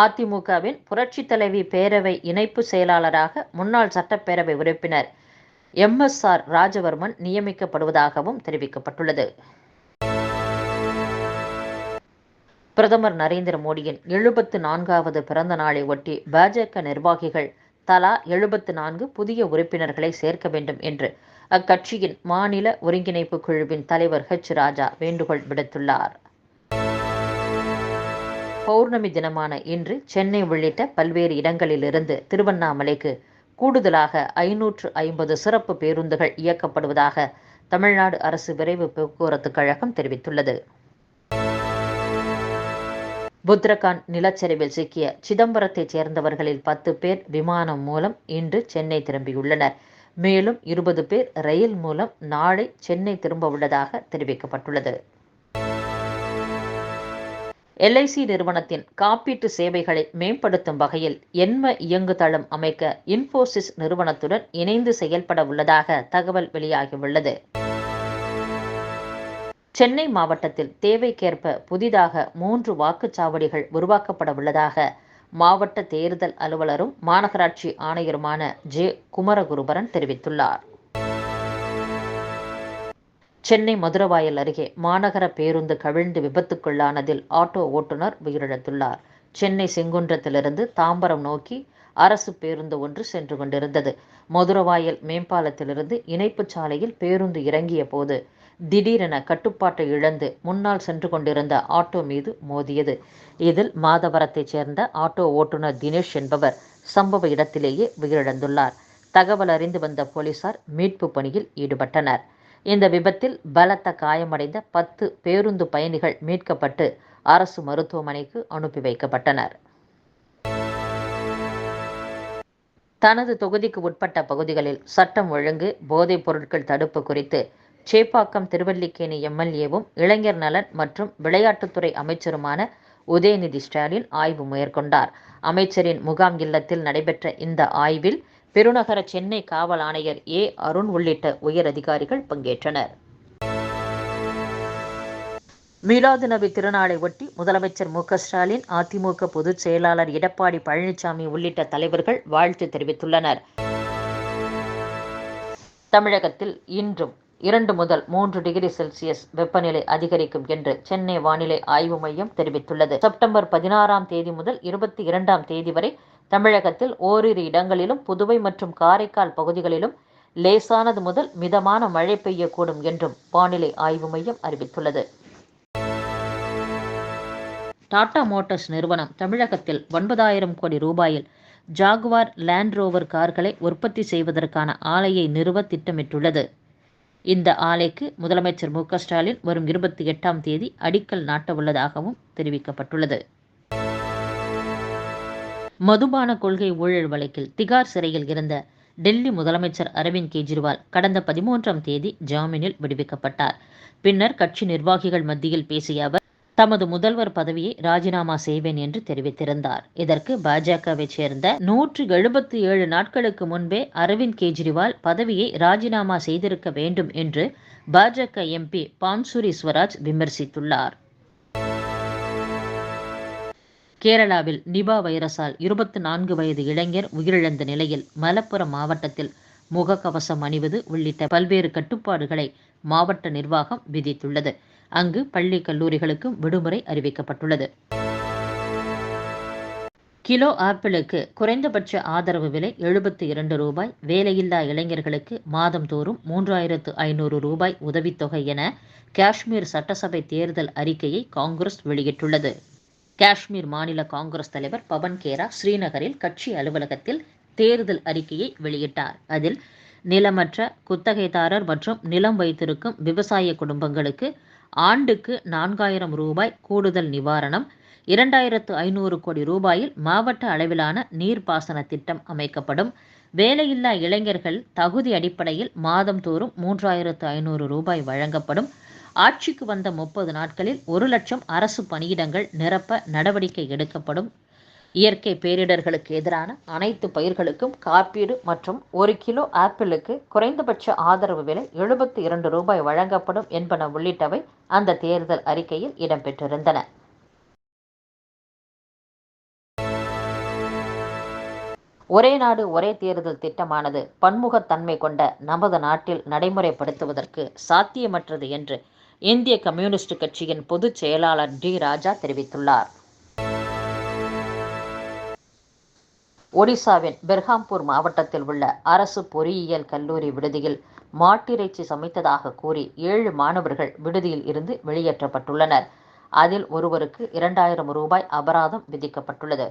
அதிமுகவின் புரட்சி தலைவி பேரவை இணைப்பு செயலாளராக முன்னாள் சட்டப்பேரவை உறுப்பினர் எம் எஸ் ஆர் ராஜவர்மன் நியமிக்கப்படுவதாகவும் தெரிவிக்கப்பட்டுள்ளது. பிரதமர் நரேந்திர மோடியின் எழுபத்து நான்காவது பிறந்த நாளை ஒட்டி பாஜக நிர்வாகிகள் தலா எழுபத்து நான்கு புதிய உறுப்பினர்களை சேர்க்க வேண்டும் என்று அக்கட்சியின் மாநில ஒருங்கிணைப்பு குழுவின் தலைவர் ஹெச் ராஜா வேண்டுகோள் விடுத்துள்ளார். பௌர்ணமி தினமான இன்று சென்னை உள்ளிட்ட பல்வேறு இடங்களிலிருந்து திருவண்ணாமலைக்கு கூடுதலாக ஐநூற்று ஐம்பது சிறப்பு பேருந்துகள் இயக்கப்படுவதாக தமிழ்நாடு அரசு விரைவு போக்குவரத்து கழகம் தெரிவித்துள்ளது. புத்ரகாண்ட் நிலச்சரிவில் சிக்கிய சிதம்பரத்தைச் சேர்ந்தவர்களில் பத்து பேர் விமானம் மூலம் இன்று சென்னை திரும்பியுள்ளனர். மேலும் இருபது பேர் ரயில் மூலம் நாளை சென்னை திரும்ப உள்ளதாக தெரிவிக்கப்பட்டுள்ளது. எல்ஐசி நிறுவனத்தின் காப்பீட்டு சேவைகளை மேம்படுத்தும் வகையில் எண்ம இயங்குதளம் அமைக்க இன்ஃபோசிஸ் நிறுவனத்துடன் இணைந்து செயல்பட உள்ளதாக தகவல் வெளியாகியுள்ளது. சென்னை மாவட்டத்தில் தேவைக்கேற்ப புதிதாக மூன்று வாக்குச்சாவடிகள் உருவாக்கப்பட உள்ளதாக மாவட்ட தேர்தல் அலுவலரும் மாநகராட்சி ஆணையருமான ஜே. குமரகுருபரன் தெரிவித்துள்ளார். சென்னை மதுரவாயல் அருகே மாநகர பேருந்து கவிழ்ந்து விபத்துக்குள்ளானதில் ஆட்டோ ஓட்டுநர் உயிரிழந்துள்ளார். சென்னை செங்குன்றத்திலிருந்து தாம்பரம் நோக்கி அரசு பேருந்து ஒன்று சென்று கொண்டிருந்தது. மதுரவாயல் மேம்பாலத்திலிருந்து இணைப்பு சாலையில் பேருந்து இறங்கிய போது திடீரென கட்டுப்பாட்டை இழந்து முன்னால் சென்று கொண்டிருந்த ஆட்டோ மீது மோதியது. இதில் மாதவரத்தைச் சேர்ந்த ஆட்டோ ஓட்டுநர் தினேஷ் என்பவர் சம்பவ இடத்திலேயே உயிரிழந்துள்ளார். தகவல் அறிந்து வந்த போலீசார் மீட்பு பணியில் ஈடுபட்டனர். இந்த விபத்தில் பலத்த காயமடைந்த பத்து பேருந்து பயணிகள் மீட்கப்பட்டு அரசு மருத்துவமனைக்கு அனுப்பி வைக்கப்பட்டனர். தனது தொகுதிக்கு உட்பட்ட பகுதிகளில் சட்டம் ஒழுங்கு போதைப் பொருட்கள் தடுப்பு குறித்து சேப்பாக்கம் திருவல்லிக்கேணி எம்எல்ஏவும் இளைஞர் நலன் மற்றும் விளையாட்டுத்துறை அமைச்சருமான உதயநிதி ஸ்டாலின் ஆய்வு மேற்கொண்டார். அமைச்சரின் முகாம் இல்லத்தில் நடைபெற்ற இந்த ஆய்வில் பெருநகர சென்னை காவல் ஆணையர் ஏ அருண் உள்ளிட்ட உயர் அதிகாரிகள் பங்கேற்றனர். மீலாது நபி திருநாளை ஒட்டி முதலமைச்சர் மு ஸ்டாலின் அதிமுக பொதுச் செயலாளர் எடப்பாடி பழனிசாமி உள்ளிட்ட தலைவர்கள் வாழ்த்து தெரிவித்துள்ளனர். தமிழகத்தில் இன்றும் இரண்டு முதல் மூன்று டிகிரி செல்சியஸ் வெப்பநிலை அதிகரிக்கும் என்று சென்னை வானிலை ஆய்வு மையம் தெரிவித்துள்ளது. செப்டம்பர் பதினாறாம் தேதி முதல் இருபத்தி இரண்டாம் தேதி வரை தமிழகத்தில் ஓரிரு இடங்களிலும் புதுவை மற்றும் காரைக்கால் பகுதிகளிலும் லேசானது முதல் மிதமான மழை பெய்யக்கூடும் என்றும் வானிலை ஆய்வு மையம் அறிவித்துள்ளது. டாடா மோட்டார்ஸ் நிறுவனம் தமிழகத்தில் ஒன்பதாயிரம் கோடி ரூபாயில் ஜாகுவார் லேண்ட் ரோவர் கார்களை உற்பத்தி செய்வதற்கான ஆலையை நிறுவ திட்டமிட்டுள்ளது. இந்த ஆலைக்கு முதலமைச்சர் மு ஸ்டாலின் வரும் இருபத்தி எட்டாம் தேதி அடிக்கல் நாட்டவுள்ளதாகவும் தெரிவிக்கப்பட்டுள்ளது. மதுபான கொள்கை ஊழல் வழக்கில் திகார் சிறையில் இருந்த டெல்லி முதலமைச்சர் அரவிந்த் கெஜ்ரிவால் கடந்த பதிமூன்றாம் தேதி ஜாமீனில் விடுவிக்கப்பட்டார். பின்னர் கட்சி நிர்வாகிகள் மத்தியில் பேசிய அவர் தமது முதல்வர் பதவியை ராஜினாமா செய்வேன் என்று தெரிவித்திருந்தார். இதற்கு பாஜகவை சேர்ந்த நூற்று எழுபத்தி ஏழு நாட்களுக்கு முன்பே அரவிந்த் கெஜ்ரிவால் பதவியை ராஜினாமா செய்திருக்க வேண்டும் என்று பாஜக எம்பி பான்சுரி ஸ்வராஜ் விமர்சித்துள்ளார். கேரளாவில் நிபா வைரஸால் இருபத்தி நான்கு வயது இளைஞர் உயிரிழந்த நிலையில் மலப்புரம் மாவட்டத்தில் முகக்கவசம் அணிவது உள்ளிட்ட பல்வேறு கட்டுப்பாடுகளை மாவட்ட நிர்வாகம் விதித்துள்ளது. அங்கு பள்ளி கல்லூரிகளுக்கும் விடுமுறை அறிவிக்கப்பட்டுள்ளது. கிலோ ஆப்பிளுக்கு குறைந்தபட்ச ஆதரவு விலை எழுபத்தி இரண்டு ரூபாய் வேலையில்லா இளைஞர்களுக்கு மாதந்தோறும் மூன்றாயிரத்து ஐநூறு ரூபாய் உதவித்தொகை என காஷ்மீர் சட்டசபை தேர்தல் அறிக்கையை காங்கிரஸ் வெளியிட்டுள்ளது. காஷ்மீர் மாநில காங்கிரஸ் தலைவர் பவன் கேரா ஸ்ரீநகரில் கட்சி அலுவலகத்தில் தேர்தல் அறிக்கையை வெளியிட்டார். அதில் நிலமற்ற குத்தகைதாரர் மற்றும் நிலம் வைத்திருக்கும் விவசாய குடும்பங்களுக்கு ஆண்டுக்கு நான்காயிரம் ரூபாய் கூடுதல் நிவாரணம் இரண்டாயிரத்து ஐநூறு கோடி ரூபாயில் மாவட்ட அளவிலான நீர்ப்பாசன திட்டம் அமைக்கப்படும். வேலையில்லா இளைஞர்கள் தகுதி அடிப்படையில் மாதந்தோறும் மூன்றாயிரத்து ஐநூறு ரூபாய் வழங்கப்படும். ஆட்சிக்கு வந்த முப்பது நாட்களில் ஒரு லட்சம் அரசு பணியிடங்கள் நிரப்ப நடவடிக்கை எடுக்கப்படும். இயற்கை பேரிடர்களுக்கு எதிரான அனைத்து பயிர்களுக்கும் காப்பீடு மற்றும் ஒரு கிலோ ஆப்பிளுக்கு குறைந்தபட்ச ஆதரவு விலை எழுபத்தி இரண்டு ரூபாய் வழங்கப்படும் என்பன உள்ளிட்டவை அந்த தேர்தல் அறிக்கையில் இடம்பெற்றிருந்தன. ஒரே நாடு ஒரே தேர்தல் திட்டமானது பன்முகத்தன்மை கொண்ட நமது நாட்டில் நடைமுறைப்படுத்துவதற்கு சாத்தியமற்றது என்று இந்திய கம்யூனிஸ்ட் கட்சியின் பொதுச் செயலாளர் டி. ராஜா தெரிவித்துள்ளார். ஒடிசாவின் பெர்ஹாம்பூர் மாவட்டத்தில் உள்ள அரசு பொறியியல் கல்லூரி விடுதியில் மாட்டிறைச்சி சமைத்ததாக கூறி ஏழு மாணவர்கள் விடுதியில் இருந்து வெளியேற்றப்பட்டுள்ளனர். அதில் ஒருவருக்கு இரண்டாயிரம் ரூபாய் அபராதம் விதிக்கப்பட்டுள்ளது.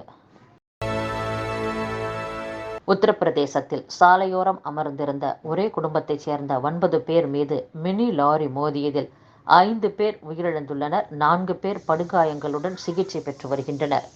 உத்தரப்பிரதேசத்தில் சாலையோரம் அமர்ந்திருந்த ஒரே குடும்பத்தைச் சேர்ந்த ஒன்பது பேர் மீது மினி லாரி மோதியதில் ஐந்து பேர் உயிரிழந்துள்ளனர். நான்கு பேர் படுகாயங்களுடன் சிகிச்சை பெற்று வருகின்றனர்.